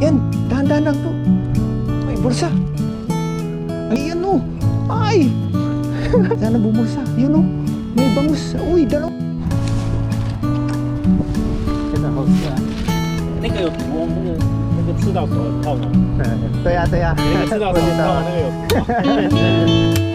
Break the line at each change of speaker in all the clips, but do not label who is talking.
Yan, dahan-dahan lang po. May bulsa. Ay, yan o. Ay! Sana bumulsa. Yun o. May bangus. Uy, dalaw.
真的好吃啊！那个有毒哦，那个那个吃到手很痛哦，
Taya, taya.
那个吃到手很痛，那个有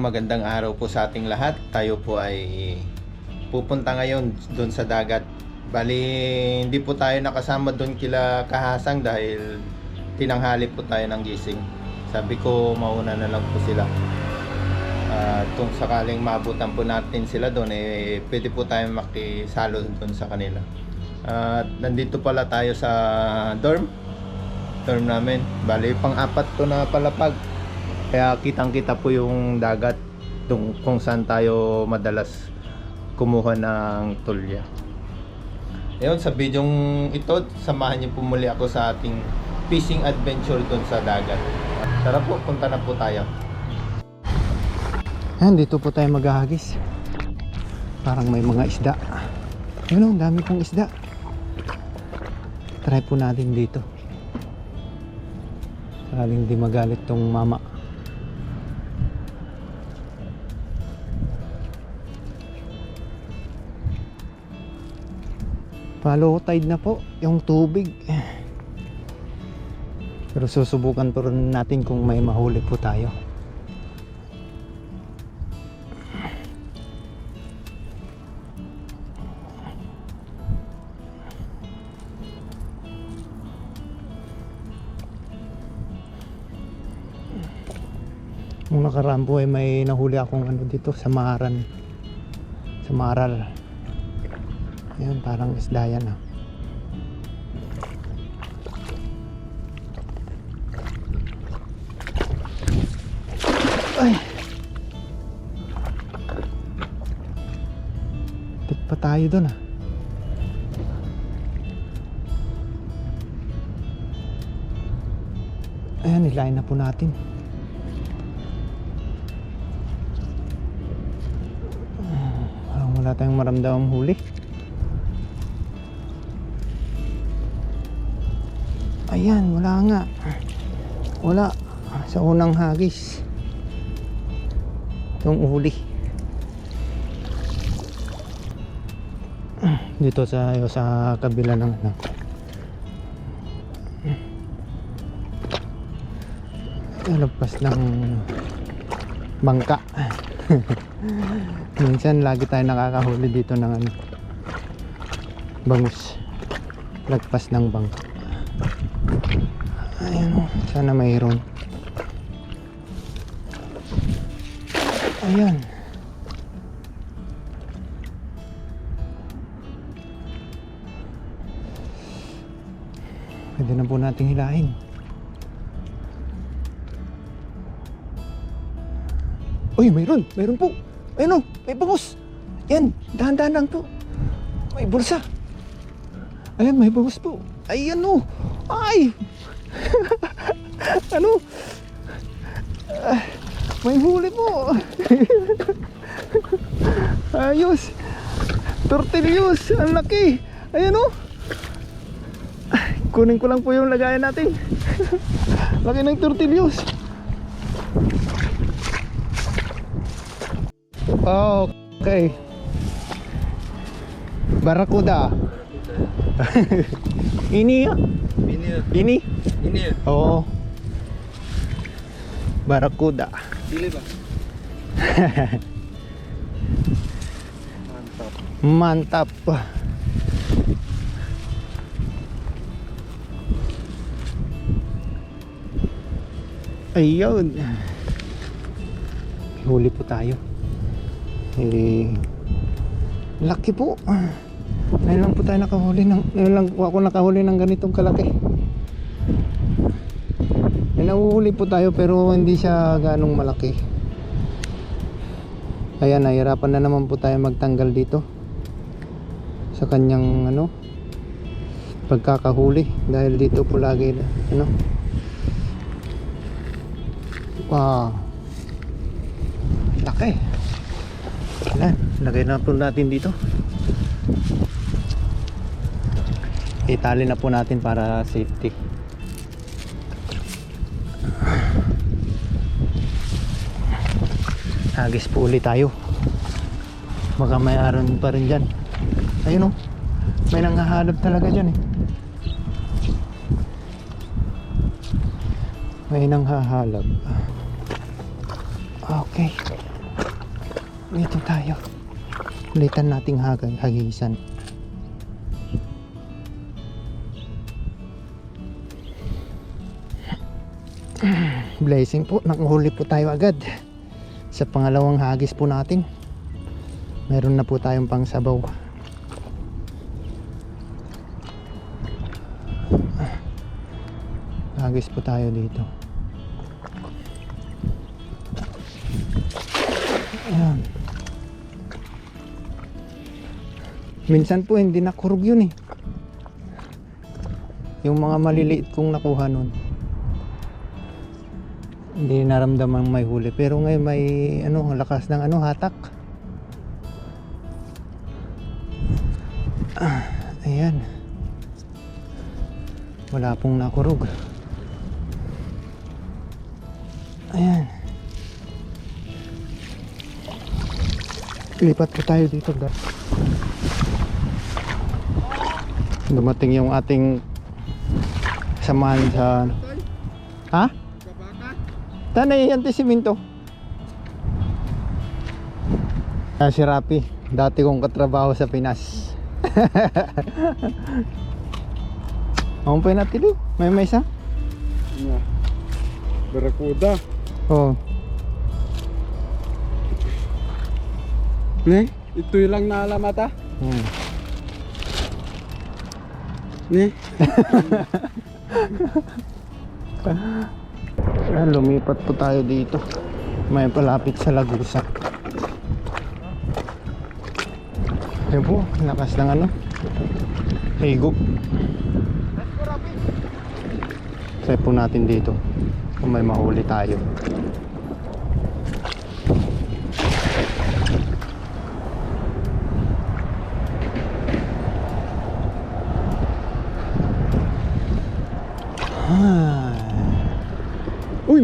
magandang araw po sa ating lahat. Tayo po ay pupunta ngayon doon sa dagat. Bali, hindi po tayo nakasama doon kila Kahasang dahil tinanghali po tayo ng gising. Sabi ko, mauna na lang po sila. At kung sakaling mabutan po natin sila doon, eh, pwede po tayo makisalo doon sa kanila. At nandito pala tayo sa dorm. Dorm namin. Bali, pang-apat to na palapag. Kaya kitang-kita po yung dagat tung kung saan tayo madalas kumuha ng tulya. Ayun, sa bidyong ito, samahan niyo po muli ako sa ating fishing adventure doon sa dagat. Tara po, punta na po tayo.
Yan, dito po tayo maghahagis. Parang may mga isda. Yun o, dami pong isda. Try po natin dito. Sakaling di magalit tong mama. Follow tide na po, yung tubig. Pero susubukan po rin natin kung may mahuli po tayo. Nung nakaraan po ay may nahuli akong ano dito sa Maran. Sa Maral. Ayan, parang isda yan ah. Ay! Tik pa tayo dun ah. Ayan, nilain na po natin. Parang wala tayong maramdamang huli. Ayan, wala nga. Wala. Sa unang hagis. Yung huli. Dito sa sa kabila ng ano. Lampas ng bangka. Minsan lagi tayo nakakahuli dito ng ano, bangus. Lagpas ng bangka. Ayan o, sana mayroon. Ayan. Pwede na po nating hilahin. Uy, mayroon. Mayroon po. Ayun o, may bangus. Yan, dahan-dahan lang po. May bulsa. Ayan, may bangus po. Ayan o. Ay! ano? May huli po. Ayos. Tortillos. Ang laki. Ayan o. Ay, Kunin ko lang po yung lagayan natin. laki ng tortillos. Okay. Barakuda. Ini ya?
Ini,
Ini?
ini
Oo. Barakuda.
Dili ba?
Mantap. Ayun. Huli po tayo. Eh, laki po. Ngayon lang po tayo nakahuli ng, ngayon lang po ako nakahuli ng ganitong kalaki. May nahuhuli po tayo pero hindi siya ganong malaki. Ayan, nahirapan na naman po tayo magtanggal dito sa kanyang ano pagkakahuli dahil dito po lagi ano wow laki yan lagay na po natin dito itali na po natin para safety. Hagis po ulit tayo. Baka may aron pa rin dyan. Ayun o may nanghahanap talaga dyan eh. May nanghahalap okay. Dito tayo. Ulitan nating hagisan blessing po. Nakuhuli po tayo agad. Sa pangalawang hagis po natin meron na po tayong pang sabaw hagis po tayo dito. Ayan. Minsan po hindi nakurog yun eh. Yung mga maliliit kong nakuha nun hindi naramdaman may huli. Pero ngayon may ano lakas ng ano hatak. Ah, ayan. Wala pong nakurog. Ayan. Lipat po tayo dito dumating yung ating samahan sa ha? Tanay yan siminto. Ah, si Rapi, dati kong katrabaho sa Pinas. Ang pa natili, may may isa?
Ano? Barakuda.
Oh,
Ne? Ito lang naalamata.
hmm.
Ne?
Ah, lumipat po tayo dito. May palapit sa Lagusa. Ayun po, lakas ng ano. Higop. Try po natin dito. Kung may mahuli tayo.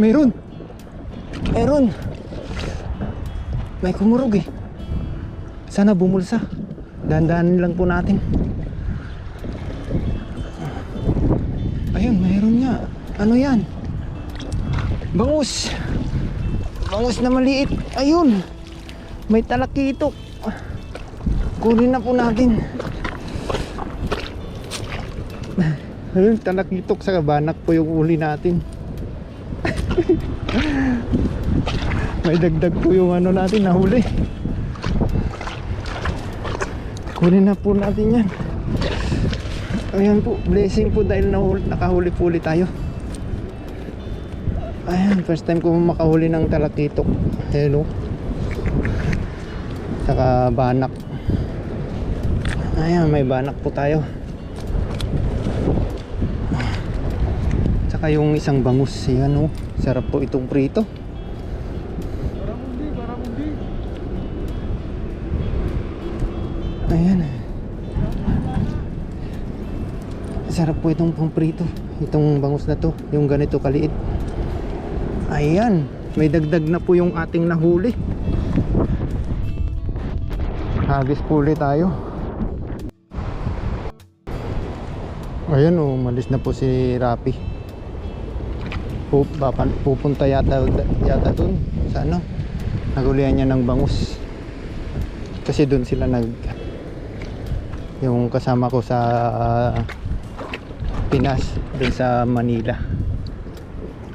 Uy, mayroon. Mayroon. May kumurog eh. Sana bumulsa. Dandanin lang po natin. Ayun, mayroon nga. Ano yan? Bangus. Bangus na maliit. Ayun. May talakitok. Kunin na po natin. Ayun, talakitok sa kabanak po yung uli natin. May dagdag po yung ano natin nahuli. Kunin na po natin yan. Ayan po, blessing po dahil nahuli, nakahuli po ulit tayo. Ayan, first time ko makahuli ng talakitok. Ayan o. Saka banak. Ayan, may banak po tayo. Saka yung isang bangus. Ayan o. Sarap po itong prito.
Barakundi, barakundi.
Ayan. Sarap po itong pamprito. Itong bangus na to. Yung ganito kaliit. Ayan. May dagdag na po yung ating nahuli. Hagis po ulit tayo. Ayan o. Malis na po si Rapi. Pupunta yata, yata dun. Sa ano? Nagulihan niya ng bangus. Kasi dun sila nag yung kasama ko sa ah, Pinas dun sa Manila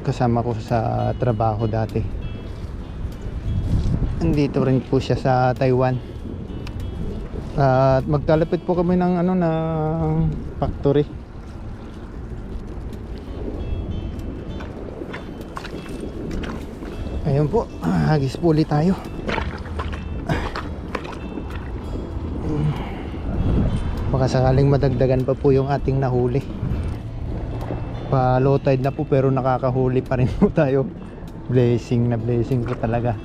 kasama ko sa trabaho dati andito rin po siya sa Taiwan at magkalapit po kami ng ano na factory ayun po hagis po ulit tayo. Baka sakaling madagdagan pa po yung ating nahuli. Pa low tide na po pero nakakahuli pa rin po tayo. Blessing na blessing po talaga.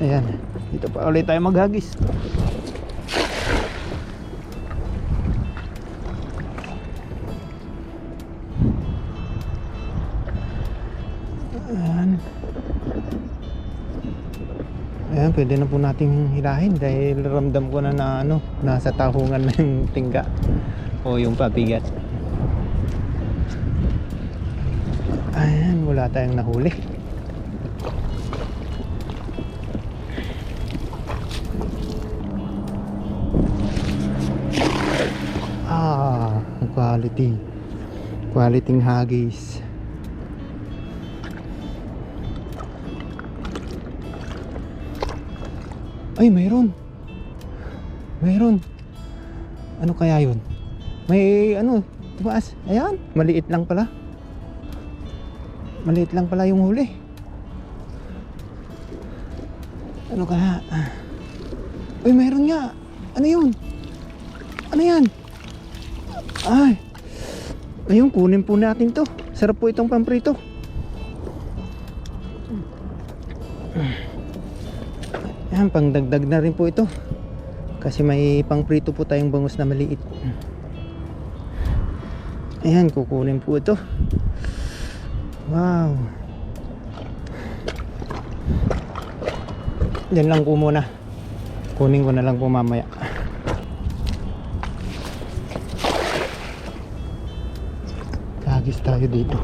Ayan dito pa ulit tayo maghagis pwede na po nating hilahin dahil ramdam ko na na ano nasa tahungan na yung tingga o yung pabigat. Ayan wala tayong nahuli. Ah quality. Quality hagis ay mayroon mayroon ano kaya yun? May ano tumaas. Ayan maliit lang pala. Maliit lang pala yung huli. Ano kaya? Ay mayroon nga. Ano yun? Ano yan? Ay. Ayun kunin po natin to. Sarap po itong pamprito yan pangdagdag na rin po ito. Kasi may pangprito po tayong bangus na maliit. Ayan kukunin po ito. Wow. Yan lang po muna. Kunin ko na lang po mamaya. Hagis tayo dito.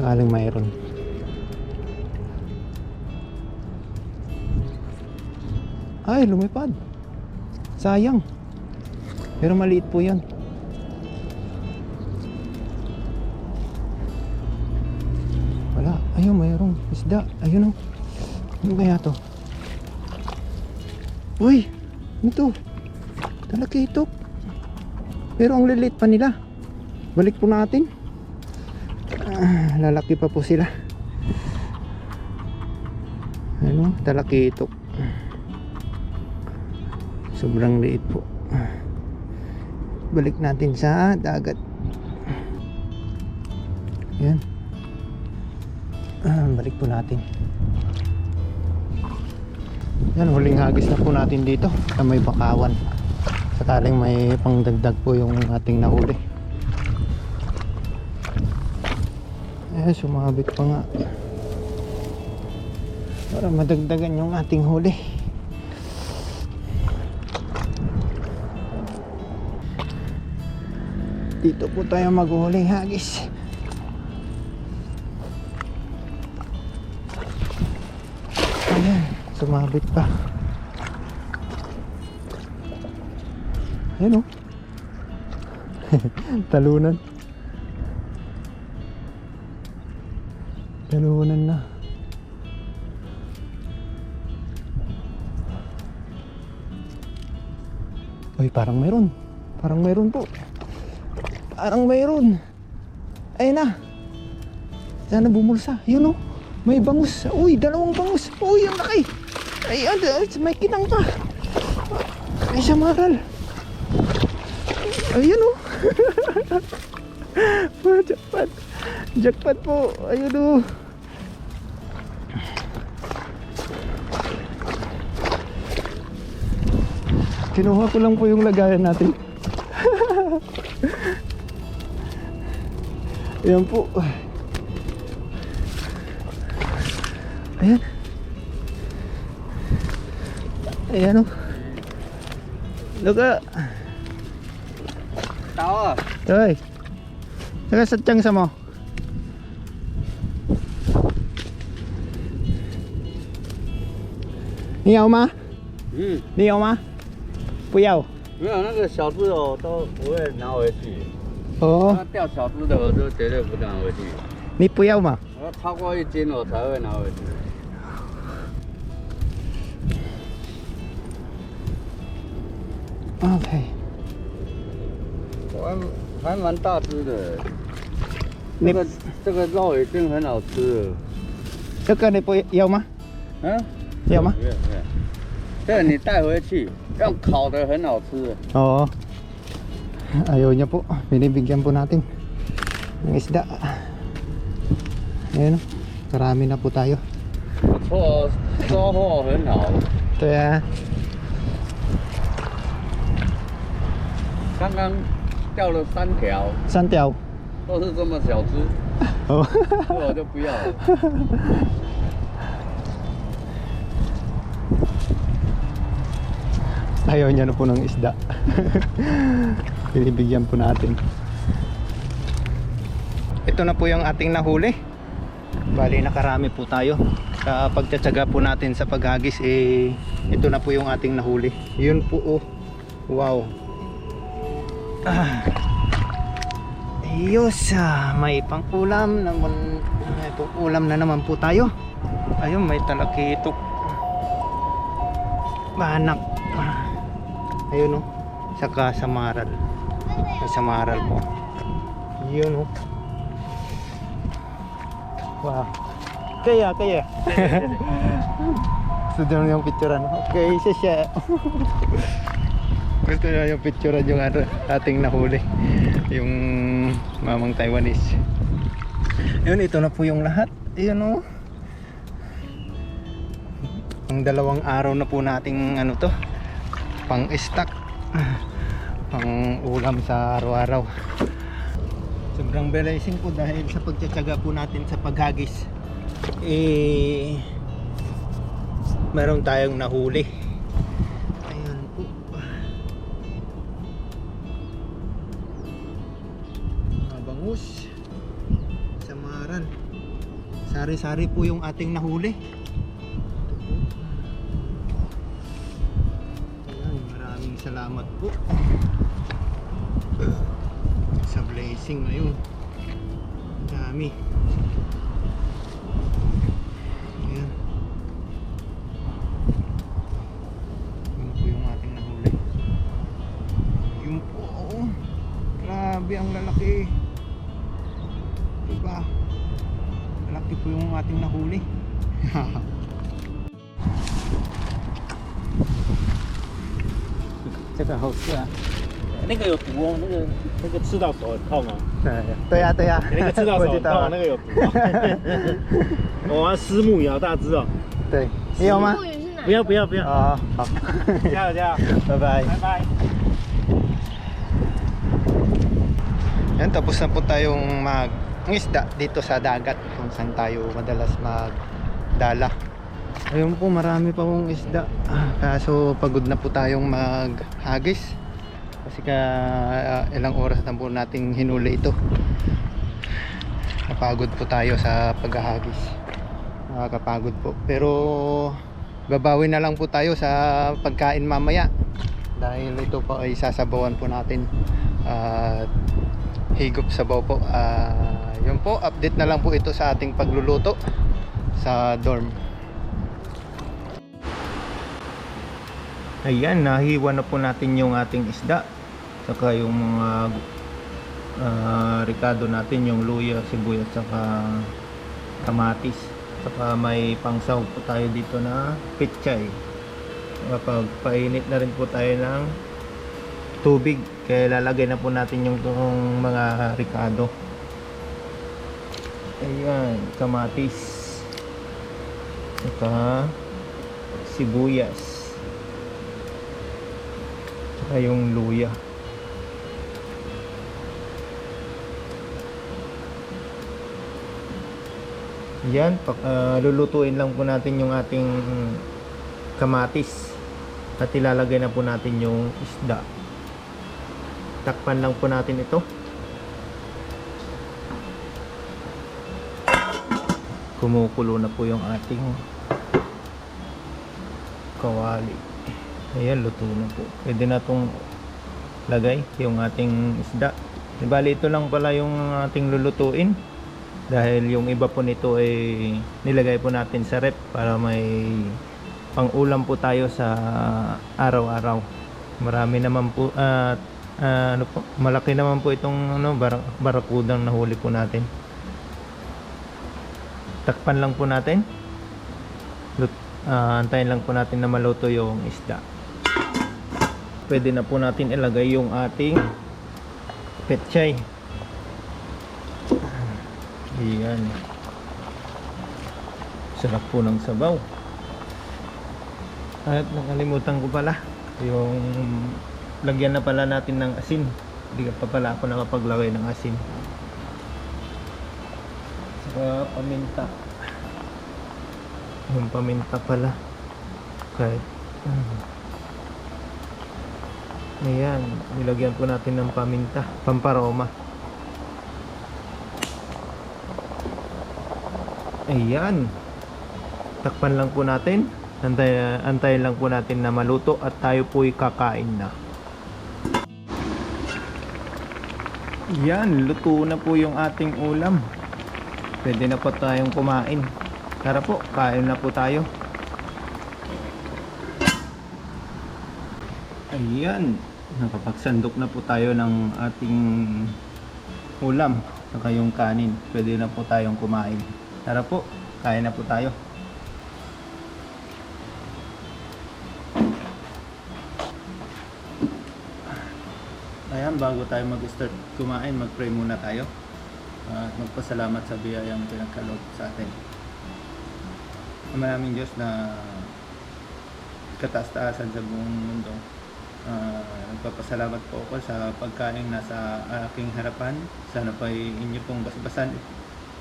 Sakaling mayroon. Ay, lumipad. Sayang. Pero maliit po yan. Wala. Ayun, mayroong isda. Ayun o. Ano kaya to? Uy! Ano to? Talakitok. Pero ang lilit pa nila. Balik po natin. Ah, lalaki pa po sila. Ano? Talakitok. Sobrang liit po. Balik natin sa dagat. Yan. Ah, balik po natin. Yan, huling hagis na po natin dito sa may bakawan. Sakaling may pangdagdag po yung ating nahuli. Eh, sumabit pa nga. Para madagdagan yung ating huli. Dito po tayo maghuling hagis. Ayan, sumabit pa. Ayan o. Talunan. Talunan na. Uy, parang mayroon. Parang mayroon po. Parang mayroon. Ayun na. Sana bumulsa. Yun o. May bangus. Uy, dalawang bangus. Uy, ang laki. Ay, ay, ay, may kinang pa. Ay, sa maral. Ayun o. oh. Jackpot po. Ayun o. Kinuha ko lang po yung lagayan natin. Ayan po. Ayan. Ayan o. Luka.
Tao à?
Trời Cái xích chân 你有吗？
嗯，
你有吗？不要。
没有那个小只的我都不会拿回去。
哦，
那钓小只的我都绝对不拿回去，
你不要嘛？
我要超过一斤我才会拿回去。
OK。
还还蛮大只的，
那
这个这个肉已经很好吃了。
这个你不要吗？
嗯，
要吗？
不用不用，这个你带回去，用烤的很好吃。
Oo. Ayaw niya po. Binibigyan po natin ng isda. Ayun. oh. Karami na po tayo.
不错，收获很好。
对啊。
刚刚钓了三条，
三条。
都是这么小只，
哦。
这我就不要了。
Ayaw niya na po ng isda. Binibigyan po natin. Ito na po yung ating nahuli. Bali nakarami po tayo. Sa pagtsatsaga po natin sa paghagis eh ito na po yung ating nahuli. Yun po oh. Wow. Ah. Ayos ah, may pang-ulam naman may pang-ulam na naman po tayo. Ayun, may talakitok. Banak. Ayun oh. Saka samaral. May samaral po. Yun oh. Wow. Kaya, kaya. Gusto nyo yung picturean. Okay, siya siya. Gusto nyo yung picturean yung ano, ating nahuli. Yung mamang Taiwanese. Yun, ito na po yung lahat. Ayun oh. Ang dalawang araw na po nating ano to, pang stock, pang ulam sa araw-araw. Sobrang blessing po dahil sa pagtsatsaga po natin sa paghagis. Eh, meron tayong nahuli. Ayan po. Mga bangus. Samaran. Sari-sari po yung ating nahuli. Salamat po sa blessing ngayon. Dami. Ayan. Yun po yung ating nahuli. Yun po. Grabe ang lalaki. Diba? Malaki po yung ating nahuli.
这 个好吃啊。那个有毒哦，那个那个吃到手很痛哦，
对呀对呀，
那个吃到手那个有毒哦。我要丝木鱼好大只哦，
对，你有吗？
不要不要不要，
啊，好，
加油加油，
拜拜。
拜拜。
Yan, tapos na po tayong mag isda dito sa dagat kung saan tayo madalas magdala. Ayun po, marami pa pong isda. Kaso pagod na po tayong maghagis. Kasi ka ah, ilang oras na po nating hinuli ito. Napagod po tayo sa paghahagis. Nakakapagod po. Pero babawi na lang po tayo sa pagkain mamaya. Dahil ito po ay sasabawan po natin. At higop sabaw po Ah, yun po update na lang po ito sa ating pagluluto sa dorm ayan nahiwa na po natin yung ating isda. Saka yung mga ah, ricado natin yung luya, sibuyas saka kamatis. Saka may pangsaw po tayo dito na pechay. Kapag painit na rin po tayo ng tubig. Kaya lalagay na po natin yung itong mga ricado. Ayan kamatis. Saka sibuyas saka yung luya. Yan ah, lulutuin lang po natin yung ating kamatis at ilalagay na po natin yung isda. Takpan lang po natin ito. Kumukulo na po yung ating kawali ayan luto na po pwede na itong lagay yung ating isda Di bali ito lang pala yung ating lulutuin dahil yung iba po nito ay nilagay po natin sa rep para may pang ulam po tayo sa araw-araw marami naman po at ah, ano po, malaki naman po itong ano, bar- barakudang nahuli po natin. Takpan lang po natin.
Ah, antayin lang po natin na maluto yung isda. Pwede na po natin ilagay yung ating petchay. Ayan. Sarap po ng sabaw. At nakalimutan ko pala yung lagyan na pala natin ng asin. Hindi pa pala ako nakapaglagay ng asin. Saka paminta. Yung paminta pala. Kahit ano. Ayan, nilagyan po natin ng paminta, pamparoma. Ayan. Takpan lang po natin. Antay, antayin lang po natin na maluto at tayo po'y kakain na. Yan, luto na po yung ating ulam. Pwede na po tayong kumain. Tara po, kain na po tayo. Ayan, nakapagsandok na po tayo ng ating ulam. Saka yung kanin. Pwede na po tayong kumain. Tara po, kain na po tayo. Ayan, bago tayo mag-start kumain, mag-pray muna tayo. At magpasalamat sa biyayang pinagkaloob sa atin. Maraming Diyos na kataas-taasan sa buong mundo. Ah, nagpapasalamat po ako sa pagkain nasa aking harapan. Sana pa inyo pong basbasan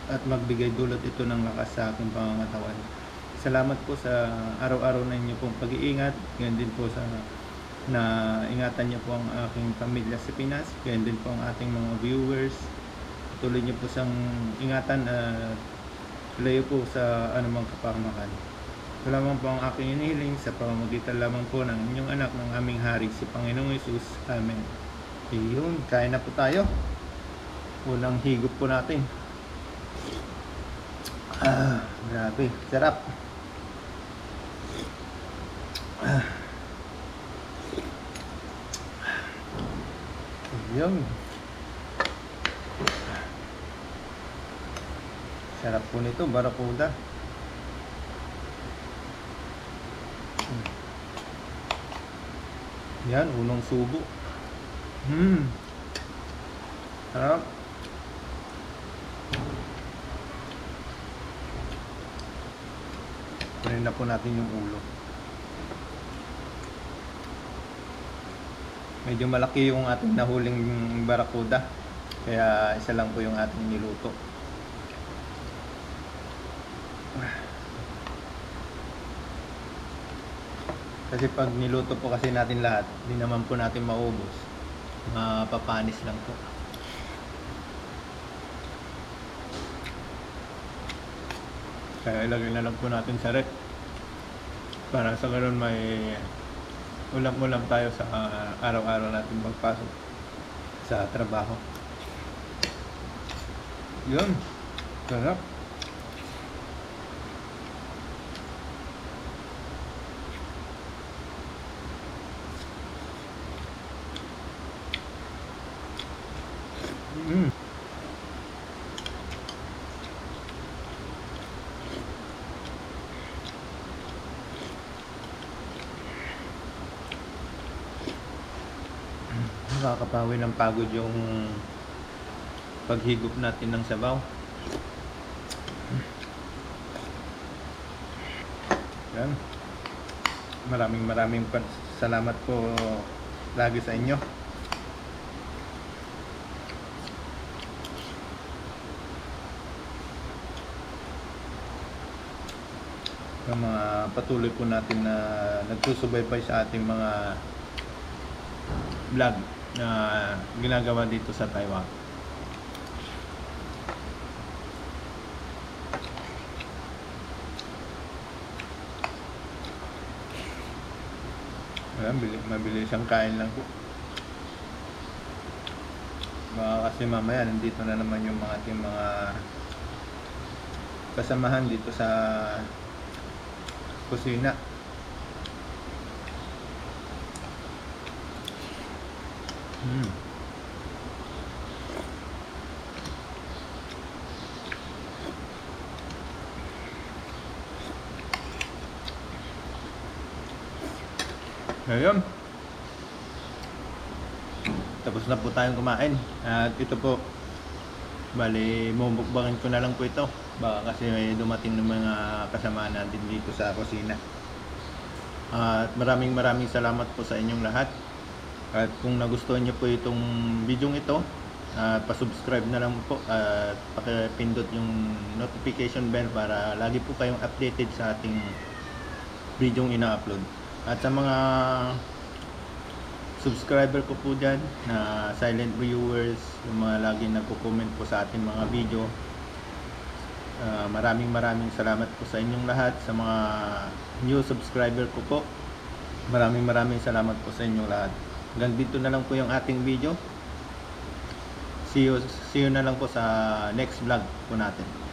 at magbigay dulot ito ng lakas sa aking pangangatawan. Salamat po sa araw-araw na inyo pong pag-iingat. Ganyan din po sa na ingatan niyo po ang aking pamilya sa Pinas. Ganyan din po ang ating mga viewers. Tuloy niyo po sang ingatan at layo po sa anumang kapahamakan. Ito lamang po ang aking inihiling sa pamamagitan lamang po ng inyong anak ng aming hari, si Panginoong Yesus. Amen. Iyon, kain na po tayo. Unang higop po natin. Ah, grabe. Sarap. Ah. Yun. Sarap po nito, barakuda. Yan, unang subo. Hmm. Sarap. Kunin na po natin yung ulo. Medyo malaki yung ating nahuling barakuda. Kaya isa lang po yung ating niluto. Kasi pag niluto po kasi natin lahat, hindi naman po natin maubos. Mapapanis lang po. Kaya ilagay na lang po natin sa rep. Para sa ganun may ulam-ulam tayo sa ah, araw-araw natin magpasok sa trabaho. Yun. Sarap. Mm. Nakakapawi ng pagod yung paghigop natin ng sabaw. Yan. Maraming maraming salamat po lagi sa inyo. Mga patuloy po natin na nagsusubaybay sa ating mga vlog na ginagawa dito sa Taiwan. Ayan, bili, mabilis ang kain lang po. Baka kasi mamaya nandito na naman yung mga ating mga kasamahan dito sa kusina. Mm. Ngayon, tapos na po tayong kumain. At ito po, bali, mumukbangin ko na lang po ito. Baka kasi may dumating ng mga kasama natin dito sa kusina. At maraming maraming salamat po sa inyong lahat. At kung nagustuhan niyo po itong video ito, at pa-subscribe na lang po at pakipindot yung notification bell para lagi po kayong updated sa ating video ina-upload. At sa mga subscriber ko po dyan na silent viewers, yung mga lagi nagko-comment po sa ating mga video. Ah, maraming maraming salamat po sa inyong lahat sa mga new subscriber ko po. Maraming maraming salamat po sa inyong lahat. Hanggang dito na lang po yung ating video. See you, see you na lang po sa next vlog po natin.